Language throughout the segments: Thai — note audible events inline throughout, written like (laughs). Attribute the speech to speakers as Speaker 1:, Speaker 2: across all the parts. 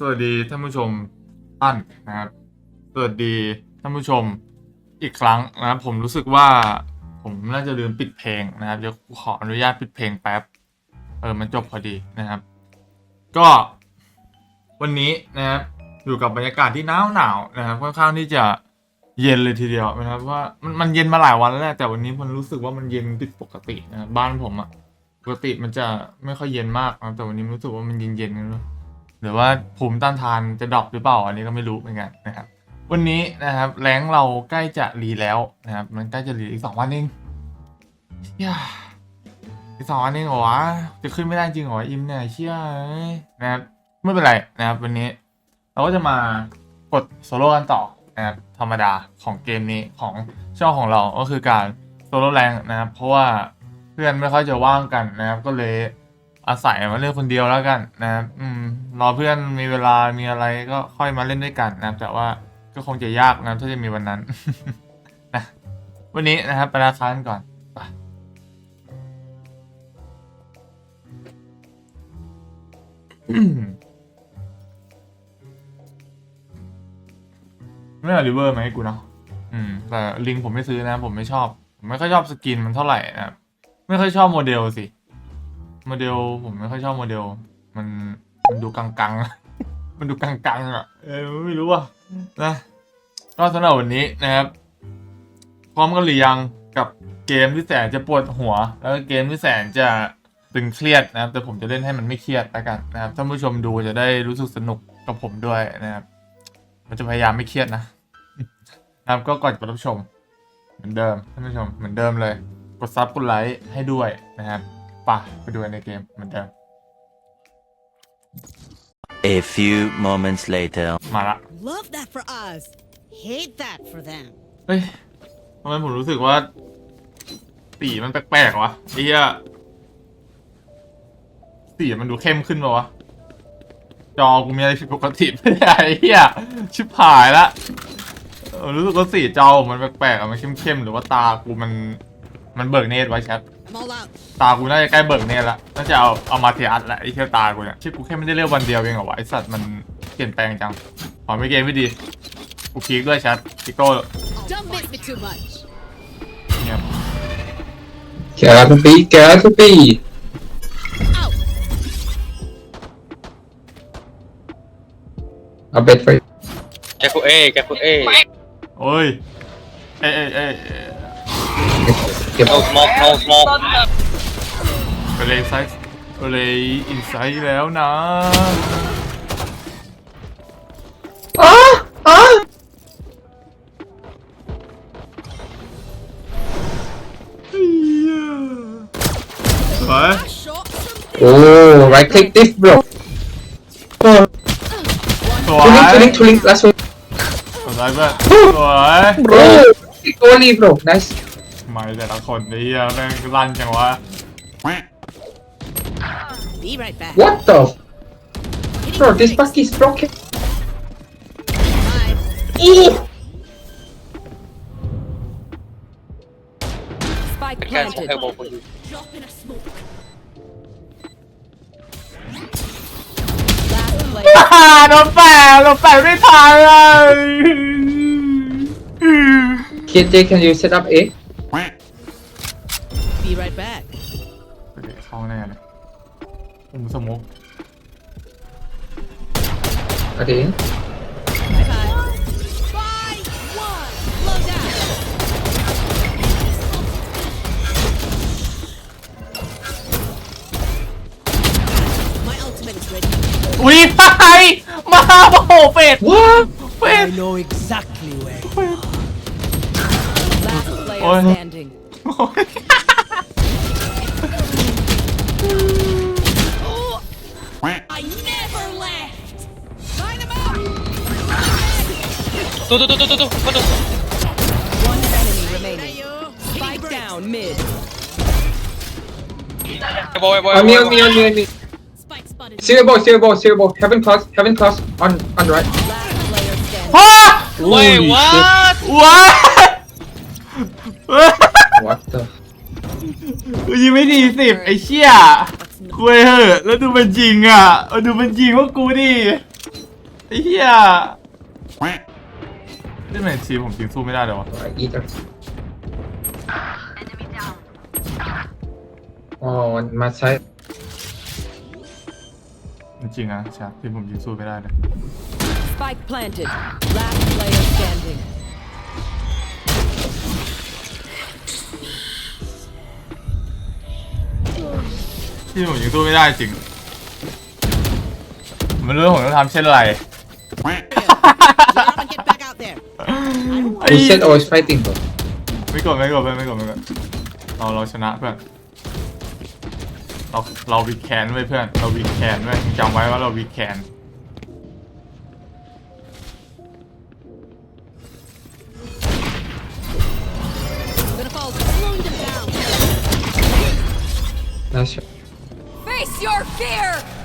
Speaker 1: สวัสดีท่านผู้ชมท่านนะครับ สวัสดีท่านผู้ชมอีกครั้งนะครับผมรู้สึกว่าผมน่าจะลืมปิดเพลงนะครับเดี๋ยวขออนุญาตปิดเพลงแป๊บเออมันจบพอดีนะครับ ก็วันนี้นะครับอยู่กับบรรยากาศที่หนาวหนาวนะครับค่อนข้างที่จะเย็นเลยทีเดียวนะครับว่ามันมันเย็นมาหลายวันแล้วแหละแต่วันนี้มันรู้สึกว่ามันเย็นผิดปกตินะครับบ้านผมอะปกติมันจะไม่ค่อยเย็นมากนะครับแต่วันนี้รู้สึกว่ามันเย็นเย็นๆกันเลย หรือว่าภูมิต้านทานจะดรอปหรือเปล่าอันนี้ก็ไม่รู้เหมือนกันนะครับวันนี้นะครับแรงเราใกล้จะรีแล้วนะครับมันใกล้จะรีอีกสองวันเองย่าอีกสองอันเองเหรอวะจะขึ้นไม่ได้จริงเหรออิมเนี่ยเชื่อนะครับไม่เป็นไรนะครับวันนี้เราก็จะมากดโซโล่กันต่อนะครับธรรมดาของเกมนี้ของช่องของเราก็คือการโซโล่แรงนะครับเพราะว่าเพื่อนไม่ค่อยจะว่างกันนะครับก็เลย อาศัยมาเล่นคนเดียวแล้วกันนะครับอืมรอเพื่อนมีเวลามีอะไรก็ค่อยมาเล่นด้วยกันนะครับแต่ว่าก็คงจะยากนะถ้าจะมีวันนั้นนะวันนี้นะครับไปราคากันก่อนไปอืมไม่เอาริเวอร์มาให้กูเนาะอืม แต่ลิงผมไม่ซื้อนะ ผมไม่ชอบ ผมไม่ค่อยชอบสกินมันเท่าไหร่นะครับไม่ค่อยชอบโมเดลสิ โมเดลผมไม่ค่อยชอบโมเดล มันมันดูกังๆมันดูกังๆอะเออไม่รู้อะนะก็สำหรับวันนี้นะครับ พร้อมกันหรือยังกับเกมที่แสนจะปวดหัว แล้วก็เกมที่แสนจะตึงเครียดนะครับ แต่ผมจะเล่นให้มันไม่เครียดแล้วกันนะครับท่านผู้ชมดูจะได้รู้สึกสนุกกับผมด้วยนะครับ มันจะพยายามไม่เครียดนะนะครับก็ก่อนกดรับชม เหมือนเดิมท่านผู้ชมเหมือนเดิมเลย กดซับกดไลค์ให้ด้วยนะครับไป่ะไปดูกันในเกมเหมือนเดิม
Speaker 2: A few moments later.
Speaker 1: มาละ
Speaker 3: Love that for us. Hate that for them.
Speaker 1: เฮ้ยทำไมผมรู้สึกว่าสีมันแปลกๆวะไอ้เหี้ยสีมันดูเข้มขึ้นปะวะ จอกูมีอะไรผิดปกติไม่ได้ไอ้เหี้ยชิบหายละเออรู้สึกว่าสีจอมันแปลกๆอะมันเข้มๆหรือว่าตากูมันมันเบิกเนตรไว้แชท
Speaker 3: I'm all out.
Speaker 1: ตากูน่าจะใกล้เบิกเนตรละน่าจะเอาเอามาเทียสละไอ้เชี่ยตากูเนี่ยชื่อกูแค่ไม่ได้เรียกวันเดียวเองเหรอวะไอสัตว์มันเปลี่ยนแปลงจังขอไม่เกมไม่ดีกูพีกด้วยแชทพิโก้
Speaker 3: Don't miss me too much.
Speaker 1: เงียบ
Speaker 4: Get out of B, get out of B.
Speaker 3: Out.
Speaker 4: I'll bet for you.
Speaker 5: แกคุเอแกคุเอ
Speaker 1: โอ้ยเอ้ยเอ้ยเอ้ยเอ้ย
Speaker 4: Get
Speaker 5: โนสโมกโนสโมก
Speaker 1: ไปเลยไซส์ไปเลยอินไซด์แล้วนะ
Speaker 4: Ah! Ah!
Speaker 1: สวย
Speaker 3: Shot some.
Speaker 4: Oh, right click this, bro. Oh,
Speaker 1: สวย
Speaker 4: tooling, tooling, tooling. Last one.
Speaker 1: สวยเพื่อนสวย
Speaker 4: Bro! Click only, bro. Nice.
Speaker 1: ไม่แต่ละคนไอ้เหี้ยแม่งลั่นจังวะ
Speaker 3: Be right back.
Speaker 4: What the? f- Bro, this bug is broken.
Speaker 3: Five.
Speaker 4: Eee!
Speaker 3: Spike
Speaker 5: แกสโมกเอลโบว์
Speaker 3: Drop in a smoke. Last player.
Speaker 1: ฮ่าโดนแปะโดนแปะไม่ทันเลย
Speaker 4: KJ, can you set up A?
Speaker 1: ผมสโมก
Speaker 4: Okay.
Speaker 3: Bye bye. Bye. One. Load out. My ultimate is ready.
Speaker 1: อุ้ยไปมาโอ้โหเป็ด
Speaker 4: What?
Speaker 1: เป็ด
Speaker 6: know exactly where.
Speaker 3: Last player
Speaker 1: Ôi.
Speaker 3: standing.
Speaker 5: ตุ๊ตุ๊ตุ๊ตุ๊ตุ๊ตุ๊ตุ๊
Speaker 3: One enemy remaining. Spike down mid.
Speaker 5: โบยโบย
Speaker 4: On me, on me, on me, on me.
Speaker 3: Spike spotted.
Speaker 4: Zero ball, zero ball, zero ball. Heaven cross, heaven cross. On, on right.
Speaker 3: Last player standing.
Speaker 1: ฮ่า
Speaker 5: เว้ยวัด
Speaker 1: ว้า (laughs)
Speaker 4: What the?
Speaker 1: กูยิงไม่ดีสิบไอ้เชี่ยคุยเหอะแล้วดูมันยิงอ่ะเอาดูมันยิงว่ากูดิ ไอ้เหี้ย นี่เป็นทีมผมจริงสู้ไม่ได้เลยวะ
Speaker 4: I eat it. Oh, on my side.
Speaker 1: จริงๆนะใช่ทีมผมจริงสู้ไม่ได้เลย
Speaker 3: Spike planted. Last player standing.
Speaker 1: ทีมผมจริงสู้ไม่ได้จริงผมไม่รู้ว่าผมต้องทำเช่นไร ไอ้
Speaker 4: You said I was fighting, bro.
Speaker 1: ไม่กดไม่กดไม่กดไม่กดเราเราชนะเพื่อนเราเราวีแคนไว้เพื่อนเราวีแคนไว้มึงจำไว้ว่าเราวีแคน
Speaker 3: gonna fall. Slowing them down.
Speaker 4: Nice shot.
Speaker 3: Face your fear.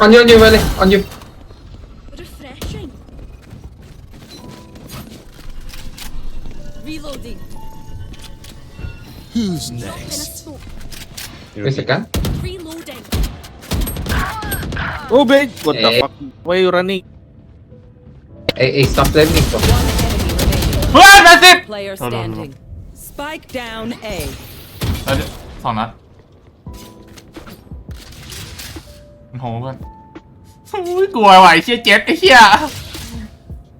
Speaker 4: On you, on you, Valley. On you.
Speaker 3: refreshing. Reloading.
Speaker 6: Who's next?
Speaker 4: Where's the gun?
Speaker 3: Reloading.
Speaker 7: Oh, big! What the
Speaker 4: Eh.
Speaker 7: fuck? Why you running?
Speaker 4: Hey, hey, stop landing, bro.
Speaker 3: One enemy remaining.
Speaker 1: เฮ้ยแปดสิบ
Speaker 3: Player
Speaker 1: No, no, no, no.
Speaker 3: standing. Spike down A.
Speaker 1: แล้วเดี๋ยวสองนัด โหเพื่อนโอ้ยกลัวว่ะไอ้เชี่ยเจ็บไอ้เชี่ย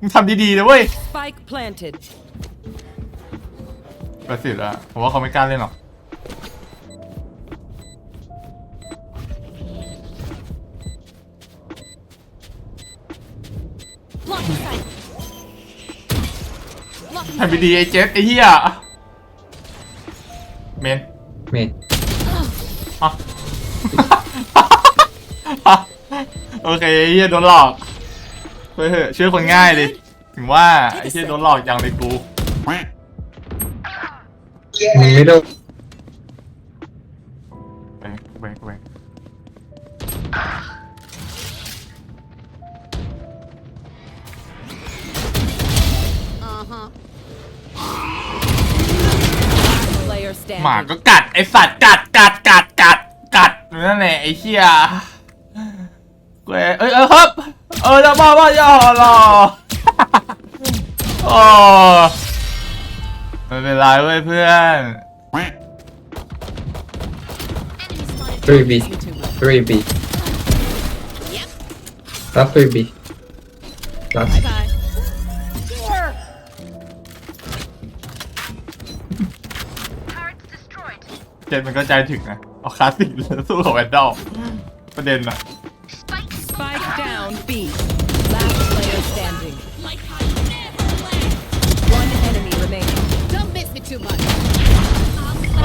Speaker 1: มึงทำดีๆนะเว้ย
Speaker 3: Spike planted.
Speaker 1: แปดสิบแล้วผมว่าเขาไม่กล้าเล่นหรอก
Speaker 3: Blocking sight. Blocking
Speaker 1: ทำดีๆไอ้เจ็บไอ้เหี้ย เมน
Speaker 4: Man.
Speaker 1: ฮ โอเคไอ้เหี้ยโดนหลอกเฮ้ยเถอะเชื่อคนง่ายดิ ถึงว่าไอ้เหี้ยโดนหลอกอย่างเลยกู
Speaker 4: Middle.
Speaker 1: ไปไปไป
Speaker 3: Uh-huh. Player
Speaker 1: หมา
Speaker 3: standing.
Speaker 1: ก็กัดไอสัตว์กัดกัดกัดกัดกัดนั่นแหละไอ้เหี้ย เว้ยเอ้ยเออครับเออจะบ้าบ้าย่อรอโอ้ไม่เป็นไรเว้ยเพื่อน
Speaker 4: Three B. Three B. Last three B. Last.
Speaker 3: Bye.
Speaker 1: เจนมันก็ใจถึงนะเอาคลาสสิกเลยสู้กับแวนดอลประเด็นอะ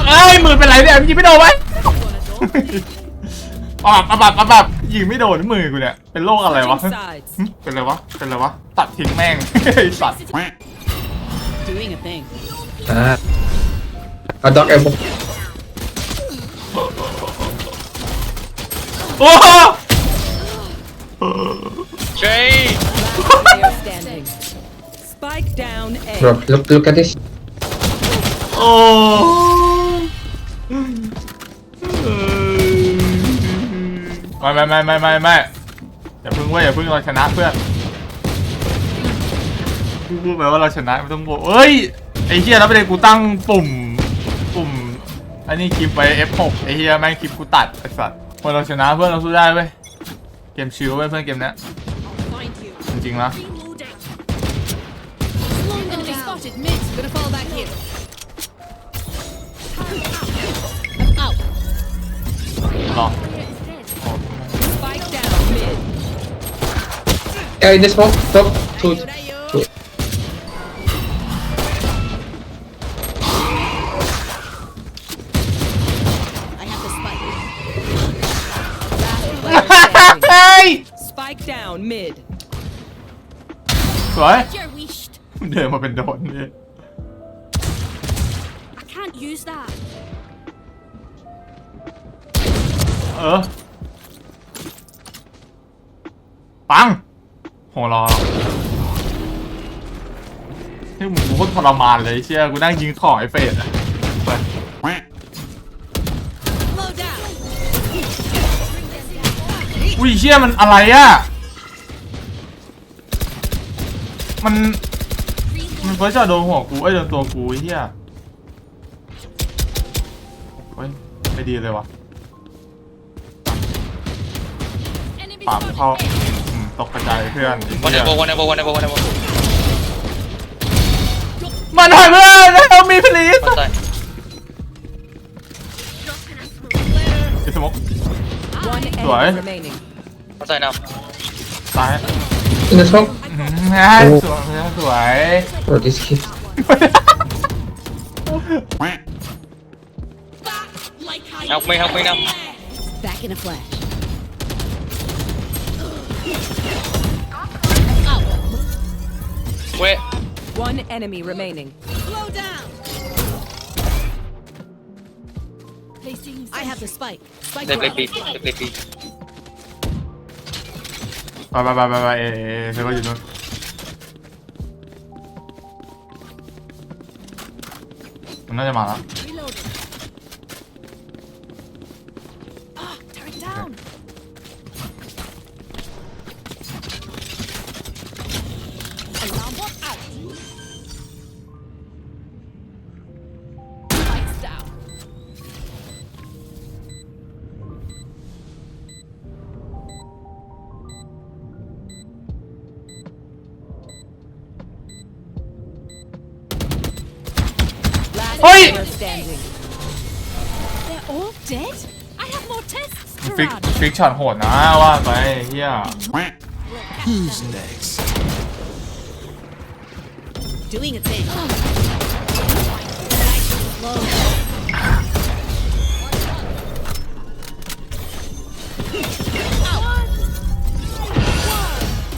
Speaker 1: เอ้ยมือเป็นไรเนี่ยยิงไม่โดนไว้ปรับปรับปรับปรับยิงไม่โดนมือกูเนี่ยเป็นโรคอะไรวะ
Speaker 3: Switching sides.
Speaker 1: หึเป็นอะไรวะเป็นอะไรวะตัดทิ้งแม่ง ไอ้สัตว์
Speaker 3: Doing a thing.
Speaker 4: Ah. A dog elbow.
Speaker 1: โอ้โห
Speaker 5: Jay
Speaker 3: Last player standing. Spike down A.
Speaker 4: Bro, look, look at this.
Speaker 1: โอ้ ไม่ไม่ไม่ไม่ไม่ไม่อย่าพิ่งเว้ยอย่าพิ่งเราชนะเพื่อนพูดไปว่าเราชนะไม่ต้องบอกเอ้ยไอ้เฮียแล้วประเด็นกูตั้งปุ่มปุ่มอันนี้คลิปไว้ F6 ไอ้เฮียแม่งคลิปกูตัดไอ้สัสเมื่อเราชนะเพื่อนเราสู้ได้เว้ยเกมชิลเว้ยเพื่อนเกมเนี้ยจริงๆนะ รอ
Speaker 3: Spike down mid.
Speaker 4: Yeah, in this smoke. Top. Two. two.
Speaker 3: I have the spike. Last player standing.
Speaker 1: เฮ้ย
Speaker 3: Spike down mid.
Speaker 1: สวย
Speaker 8: You're wished.
Speaker 1: เดินมาเป็นโดนเลย
Speaker 8: I can't use that.
Speaker 1: เออ ปังโหรอที่มึงกูก็ทรมานเลยเชี่ยกูนั่งยิงของไอเฟสอะไปอุ้ยเชี่ยมันอะไรอะมัน มันเฟิร์สจะโดนหัวกูไอ้โดนตัวกูเฮียเฮ้ยไม่ดีเลยวะ ปากเข้าอืมตกกระจายเพื่อนไอ้
Speaker 5: วัน
Speaker 1: เหี้
Speaker 5: เอยโบวันเอโบวันเอโบวันเอโบ
Speaker 1: มาหน่อยเพื่อนแล้วมีพลีส
Speaker 5: เข้าใจ
Speaker 1: ไอ้สมก
Speaker 3: One
Speaker 1: Rồi.
Speaker 3: enemy remaining.
Speaker 5: เข้าใจนะ
Speaker 1: ตาย
Speaker 4: In the smoke.
Speaker 1: อื้อหือให้สวยสวย
Speaker 4: Oh, this kid.
Speaker 5: help me help me now
Speaker 3: Back in a flash.
Speaker 5: เว้ย
Speaker 3: One enemy remaining. Slow down. I have the spike. Spike
Speaker 5: เด็กเล็ก
Speaker 3: drop.
Speaker 5: ปีเด็กเล็กปี
Speaker 1: ไปไเฮ้ย
Speaker 3: Player standing. They're all dead? I have more tests to
Speaker 1: ฟิก
Speaker 3: run.
Speaker 1: ฟิกช็อตโหดนะว่าไปเฮีย
Speaker 3: Doing a thing. Slow.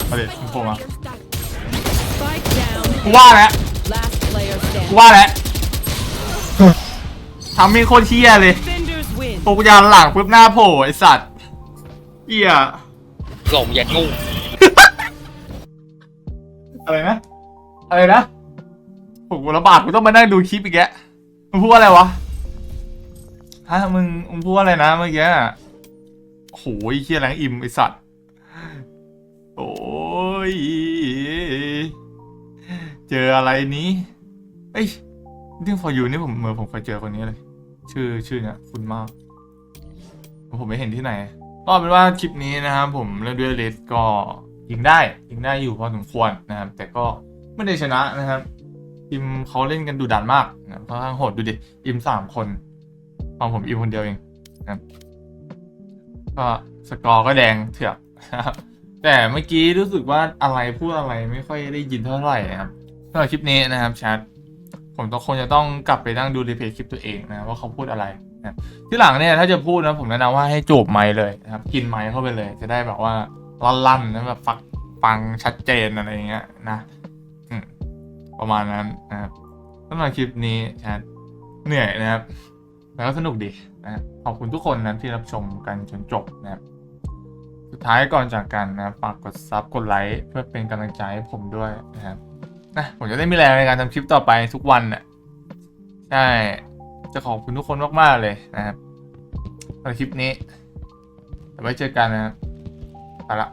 Speaker 1: มาดิมึงโผล่มา
Speaker 3: Spike down.
Speaker 1: กูว่าแล้ว
Speaker 3: Last player
Speaker 1: กู
Speaker 3: standing.
Speaker 1: ว่าแล้ว ทำมีโคตรเฮียเลย
Speaker 3: Defenders win.
Speaker 1: โปกยานหลังปุ๊บหน้าโผล่ไอสัตว์เฮีย
Speaker 5: หล่มยันงู
Speaker 1: อะไรนะอะไรนะผมกูลำบากกูต้องมานั่งดูคลิปอีกแกะมึงพูดอะไรวะฮะมึงมึงพูดอะไรนะเมื่อกี้โอ้โหไอ้เฮียแรงอิ่มไอสัตว์โอ้ยเจออะไรนี้เอ้ยเรื่อง for you นี่ผมเหมือนผมเคยเจอคนนี้เลย ชื่อชื่อเนี่ยคุณมาก ผมไม่เห็นที่ไหนก็เป็นว่าคลิปนี้นะครับผมเล่นด้วยเลสก็ยิงได้ยิงได้อยู่พอสมควรนะครับ แต่ก็ไม่ได้ชนะนะครับทีมเขาเล่นกันดุดันมากนะครับค่อนข้างโหดดูดิอิมสามคนตอนผมอิมคนเดียวเองนะก็สกอร์ก็แดงเถือกนแต่เมื่อกี้รู้สึกว่าอะไรพูดอะไรไม่ค่อยได้ยินเท่าไหร่นะครับสำหรับคลิปนี้นะครับแชท ผมต้องคงจะต้องกลับไปนั่งดูรีเพลย์คลิปตัวเองนะว่าเขาพูดอะไรนะที่หลังเนี่ยถ้าจะพูดนะผมแนะนำว่าให้จูบไม้เลยนะครับกินไม้เข้าไปเลยจะได้แบบว่าลั่นๆนะแบบฟังฟังชัดเจนอะไรอย่างเงี้ยนะประมาณนั้นนะครับสำหรับคลิปนี้แชทเหนื่อยนะครับแต่ก็สนุกดีนะขอบคุณทุกคนนะที่รับชมกันจนจบนะครับสุดท้ายก่อนจากกันนะฝากกดซับกดไลค์เพื่อเป็นกำลังใจให้ผมด้วยนะครับ นะผมจะได้มีแรงในการทำคลิปต่อไปทุกวันน่ะใช่จะขอบคุณทุกคนมากๆเลยนะครับสำหรับคลิปนี้ไว้เจอกันนะครับไปละ